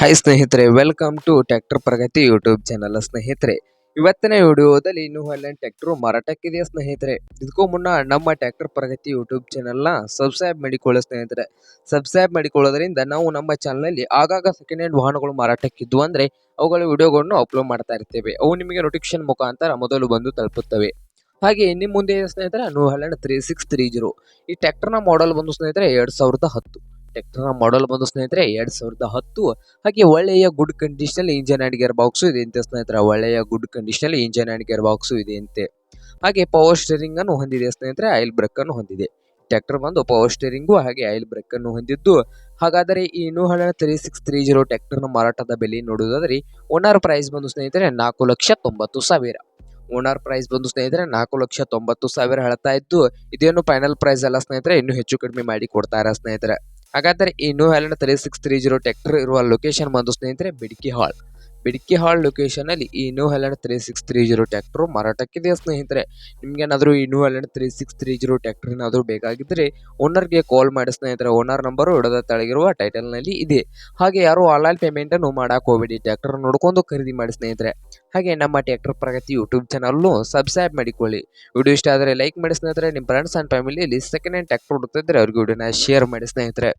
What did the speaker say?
Hi ಸ್ನೇಹಿತರೆ welcome to tractor Pragati YouTube channel ಸ್ನೇಹಿತರೆ. ಇವತ್ತಿನ ವಿಡಿಯೋದಲ್ಲಿ ನ್ಯೂ ಹೈಲ್ಯಾಂಡ್ ಟ್ಯಾಕ್ಟರ್ ಮಾರಾಟಕ್ಕಿದೆ ಸ್ನೇಹಿತರೆ? ಇದಕ್ಕೂ ಮುನ್ನ ನಮ್ಮ ಟ್ಯಾಕ್ಟರ್ ಪ್ರಗತಿ ಯೂಟ್ಯೂಬ್ ಚಾನಲ್ನ ಸಬ್ಸ್ಕ್ರೈಬ್ ಮಾಡಿಕೊಳ್ಳೋ ಸ್ನೇಹಿತರೆ. ಸಬ್ಸ್ಕ್ರೈಬ್ ಮಾಡಿಕೊಳ್ಳೋದ್ರಿಂದ ನಾವು ನಮ್ಮ ಚಾನಲಲ್ಲಿ ಆಗಾಗ ಸೆಕೆಂಡ್ ಹ್ಯಾಂಡ್ ವಾಹನಗಳು ಮಾರಾಟಕ್ಕಿದ್ದು ಅಂದರೆ ಅವುಗಳ ವಿಡಿಯೋಗಳನ್ನು ಅಪ್ಲೋಡ್ ಮಾಡ್ತಾ ಇರ್ತೇವೆ. ಅವು ನಿಮಗೆ ನೋಟಿಫಿಕೇಶನ್ ಮುಖಾಂತರ ಮೊದಲು ಬಂದು ತಲುಪುತ್ತವೆ. ಹಾಗೆ ನಿಮ್ಮ ಮುಂದೆ ಸ್ನೇಹಿತರೆ New Holland three six three ಈ ಟ್ಯಾಕ್ಟರ್ನ ಮಾಡೆಲ್ ಬಂದು ಸ್ನೇಹಿತರೆ, ಎರಡು ಸಾವಿರದ ಹತ್ತು. ಟ್ರ್ಯಾಕ್ಟರ್ನ ಮಾಡಲ್ ಬಂದು ಸ್ನೇಹಿತರೆ ಎರಡು ಸಾವಿರದ ಹತ್ತು. ಹಾಗೆ ಒಳ್ಳೆಯ ಗುಡ್ ಕಂಡೀಷನಲ್ಲಿ ಇಂಜನ್ ಆ್ಯಂಡ್ ಗೇರ್ ಬಾಕ್ಸು ಇದೆ ಅಂತ ಸ್ನೇಹಿತರೆ. ಒಳ್ಳೆಯ ಗುಡ್ ಕಂಡೀಷನಲ್ಲಿ ಇಂಜನ್ ಆ್ಯಂಡ್ ಗೇರ್ ಬಾಕ್ಸು ಇದೆ ಅಂತೆ. ಹಾಗೆ ಪವರ್ ಸ್ಟೇರಿಂಗ್ ಅನ್ನು ಹೊಂದಿದೆ ಸ್ನೇಹಿತರೆ ಆಯಿಲ್ ಬ್ರೇಕ್ ಅನ್ನು ಹೊಂದಿದೆ. ಟ್ರ್ಯಾಕ್ಟರ್ ಬಂದು ಪವರ್ ಸ್ಟೇರಿಂಗು ಹಾಗೆ ಆಯಿಲ್ ಬ್ರೇಕ್ ಅನ್ನು ಹೊಂದಿದ್ದು. ಹಾಗಾದರೆ ಈ hundred three six three zero ಟ್ರ್ಯಾಕ್ಟರ್ನ ಮಾರಾಟದ ಬೆಲೆ ನೋಡುವುದಾದರೆ ಓನರ್ ಪ್ರೈಸ್ ಬಂದು ಸ್ನೇಹಿತರೆ ನಾಲ್ಕು ಲಕ್ಷ ತೊಂಬತ್ತು ಸಾವಿರ. ಓನರ್ ಪ್ರೈಸ್ ಬಂದು ಸ್ನೇಹಿತರೆ ನಾಲ್ಕು ಲಕ್ಷ ತೊಂಬತ್ತು ಸಾವಿರ ಹೇಳ್ತಾ ಇದ್ದು, ಇದೇನು ಫೈನಲ್ ಪ್ರೈಸ್ ಅಲ್ಲ ಸ್ನೇಹಿತರೆ, ಇನ್ನೂ ಹೆಚ್ಚು ಕಡಿಮೆ ಮಾಡಿ ಕೊಡ್ತಾರೆ ಸ್ನೇಹಿತರೆ. ಹಾಗಾದರೆ ಈ New Holland three six three zero tractor ಇರುವ ಲೊಕೇಶನ್ ಬಂದು ಸ್ನೇಹಿತರೆ ಬಿಡ್ಕಿ ಹಾಲ್ ಬಿಡ್ಕಿ ಹಾಲ್ ಲೊಕೇಶನಲ್ಲಿ ಈ New Holland three six three zero tractor ಮಾರಾಟಕ್ಕಿದೆ ಸ್ನೇಹಿತರೆ? ನಿಮಗೇನಾದರೂ ಈ New Holland three six three zero tractor ಏನಾದರೂ ಬೇಕಾಗಿದ್ದರೆ ಓನರ್ಗೆ ಕಾಲ್ ಮಾಡಿ ಸ್ನೇಹಿತರೆ. ಓನರ್ ನಂಬರು ಇಡದ ಟೈಟಲ್ ಟೈಟಲ್ನಲ್ಲಿ ಇದೆ. ಹಾಗೆ ಯಾರು ಆನ್ಲೈನ್ ಪೇಮೆಂಟನ್ನು ಮಾಡೋಕೆ ಹೋಗಬೇಡಿ. ಟ್ರ್ಯಾಕ್ಟರ್ ನೋಡ್ಕೊಂಡು ಖರೀದಿ ಮಾಡಿ ಸ್ನೇಹಿತರೆ. ಹಾಗೆ ನಮ್ಮ ಟ್ರ್ಯಾಕ್ಟರ್ ಪ್ರಗತಿ ಯೂಟ್ಯೂಬ್ ಚಾನಲ್ನು ಸಬ್ಸ್ಕ್ರೈಬ್ ಮಾಡಿಕೊಳ್ಳಿ. ವಿಡಿಯೋ ಇಷ್ಟ ಆದರೆ ಲೈಕ್ ಮಾಡಿ ಸ್ನೇಹಿತರೆ. ನಿಮ್ಮ ಫ್ರೆಂಡ್ಸ್ ಆ್ಯಂಡ್ ಫ್ಯಾಮಿಲಿಯಲ್ಲಿ ಸೆಕೆಂಡ್ ಹ್ಯಾಂಡ್ ಟ್ಯಾಕ್ಟರ್ ಹುಡುಕ್ತಿದ್ರೆ ಅವ್ರಿಗೆ ವಿಡಿಯೋನ ಶೇರ್ ಮಾಡಿ ಸ್ನೇಹಿತರೆ.